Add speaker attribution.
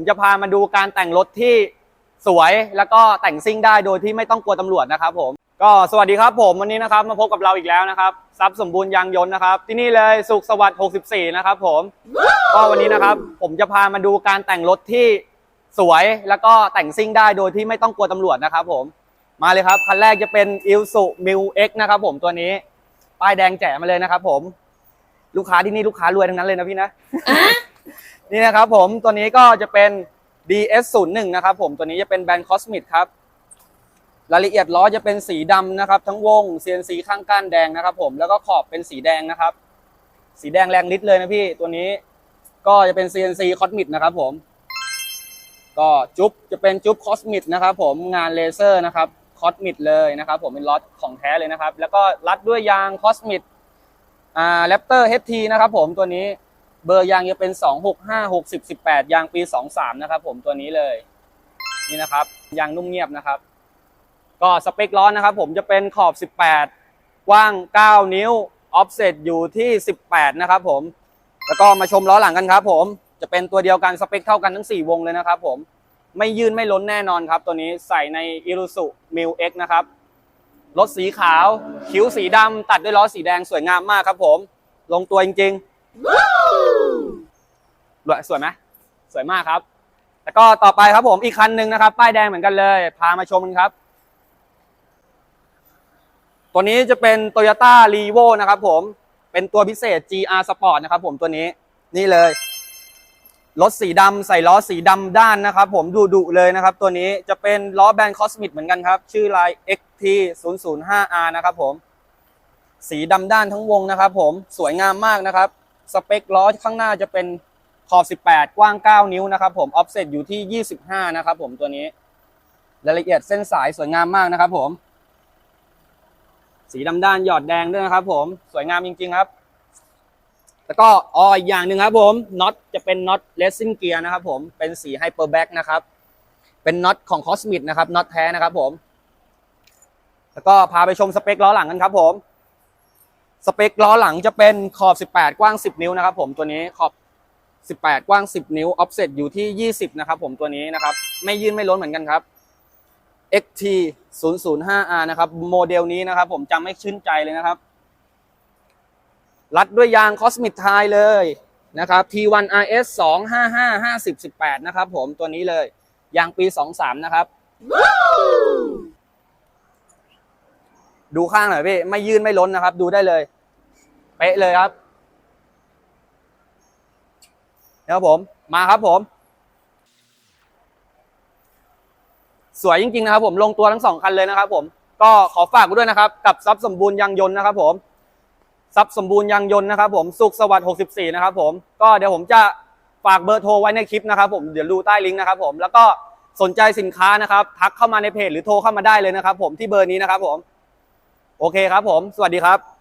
Speaker 1: ผมจะพามาดูการแต่งรถที่สวยแล้วก็แต่งซิ่งได้โดยที่ไม่ต้องกลัวตำรวจนะครับผมก็สวัสดีครับผมวันนี้นะครับมาพบกับเราอีกแล้วนะครับทรัพย์สมบูรณ์ยางยนต์นะครับ ที่นี่เลยสุขสวัสดิ์64 นะครับผมก็วันนี้นะครับผมจะพามาดูการแต่งรถที่สวยแล้วก็แต่งซิ่งได้โดยที่ไม่ต้องกลัวตำรวจนะครับผมมาเลยครับคันแรกจะเป็น i l s u m i l X นะครับผมตัวนี้ป้ายแดงแจ๋มาเลยนะครับผม ลูกค้าที่นี่ลูกค้ารวยทั้งนั้นเลยนะพี่นะ นี่นะครับผมตัวนี้ก็จะเป็น DS01 นะครับผมตัวนี้จะเป็นแบรนด์ Cosmic ครับรายละเอียดล้อจะเป็นสีดำนะครับ ทั้งวง CNC ข้างก้านแดงนะครับ ผมแล้วก็ขอบเป็นสีแดงนะครับ สีแดงแรงนิดเลยนะพี่ตัวนี้ก็จะเป็น CNC Cosmic นะครับผม ก็จุ๊บจะเป็นจุ๊บ Cosmic นะครับ ผมงานเลเซอร์นะครับ Cosmic เลยนะครับ ผมเป็นล็อตของแท้เลยนะครับ แล้วก็รัดด้วยยาง Cosmic อ่าแรปเตอร์ HT นะครับ ผมตัวนี้ เบอร์ยางจะเป็น 265 60 18 ยางปี 23 นะครับผมตัวนี้เลย นี่นะครับ ยางนุ่มเงียบนะครับ ก็สเปคล้อนะครับผมจะเป็นขอบ 18 กว้าง 9 นิ้ว ออฟเซตอยู่ที่ 18 นะครับผม แล้วก็มาชมล้อหลังกันครับผมจะเป็นตัวเดียวกันสเปคเท่ากันทั้ง 4 วงเลยนะครับผมไม่ยืนไม่ล้นแน่นอนครับ ตัวนี้ใส่ใน i r u s u m i l X นะครับรถสีขาว คิ้วสีดำตัดด้วยล้อสีแดงสวยงามมากครับผม ลงตัวจริง ๆ สวยสวยไหมสวยมากครับ แล้วก็ต่อไปครับผมอีกคันหนึ่งนะครับ ป้ายแดงเหมือนกันเลย พามาชมกันครับ ตัวนี้จะเป็น Toyota r e v o นะครับผมเป็นตัวพิเศษ GR Sport นะครับผมตัวนี้นี่เลยรถสีดำใส่ล้อสีดำด้านนะครับ ผมดุดุเลยนะครับ ตัวนี้จะเป็นล้อแบรนด์คอสมิกเหมือนกันครับ ชื่อลาย XT 0 0 5 R นะครับผม สีดำด้านทั้งวงนะครับ ผมสวยงามมากนะครับ สเปคล้อข้างหน้าจะเป็น ขอบ 18 กว้าง 9 นิ้วนะครับผมออฟเซตอยู่ที่ 25 นะครับผมตัวนี้รายละเอียดเส้นสายสวยงามมากนะครับผม สีดำด้านหยอดแดงด้วยนะครับผมสวยงามจริง ๆ ครับ แล้วก็อ๋ออีกอย่างหนึ่งครับผมน็อตจะเป็นน็อตเลสซิ่งเกียร์นะครับผมเป็นสีไฮเปอร์แบ็กนะครับเป็นน็อตของคอสมิดนะครับน็อตแท้นะครับผม แล้วก็พาไปชมสเปคล้อหลังกันครับผมสเปคล้อหลังจะเป็นขอบ 18 กว้าง 10 นิ้วนะครับผมตัวนี้ขอบ 18 กว้าง 10 นิ้วออฟเซตอยู่ที่ 20 นะครับผมตัวนี้นะครับ ไม่ยื่นไม่ล้นเหมือนกันครับ XT 005R นะครับ โมเดลนี้นะครับ ผมจำไม่ชื่นใจเลยนะครับ รัดด้วยยางคอสมิ c ไทยเลยนะครับ T1 RS 255 50 18 นะครับผมตัวนี้เลย ยางปี 23 นะครับ ดูข้างหน่อยพี่ ไม่ยื่นไม่ล้นนะครับ ดูได้เลย เป๊ะเลยครับ นะครับผมมาครับผม สวยจริงๆนะครับผมลงตัวทั้งสองคันเลยนะครับผมก็ขอฝากไว้ด้วยนะครับ กับทรัพย์สมบูรณ์ยางยนต์นะครับผมทรัพย์สมบูรณ์ยางยนต์นะครับผมสุขสวัสดิ์64 นะครับผมก็เดี๋ยวผมจะฝากเบอร์โทรไว้ในคลิปนะครับผมเดี๋ยวดูใต้ลิงก์นะครับผมแล้วก็สนใจสินค้านะครับ ทักเข้ามาในเพจหรือโทรเข้ามาได้เลยนะครับผมที่เบอร์นี้นะครับผม โอเคครับผม สวัสดีครับ